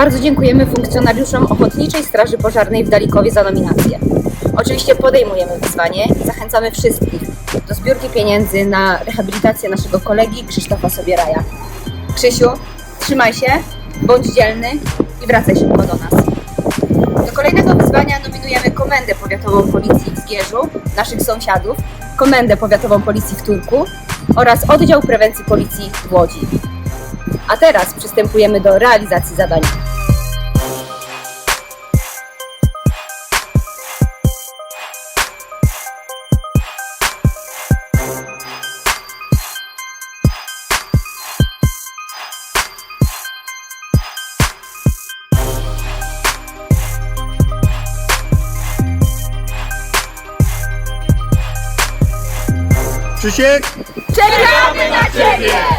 Bardzo dziękujemy funkcjonariuszom Ochotniczej Straży Pożarnej w Dalikowie za nominację. Oczywiście podejmujemy wyzwanie i zachęcamy wszystkich do zbiórki pieniędzy na rehabilitację naszego kolegi Krzysztofa Sobieraja. Krzysiu, trzymaj się, bądź dzielny i wracaj szybko do nas. Komendę Powiatową Policji w Zgierzu, naszych sąsiadów, Komendę Powiatową Policji w Turku oraz Oddział Prewencji Policji w Łodzi. A teraz przystępujemy do realizacji zadania. Krzysiek, Czekamy na Ciebie!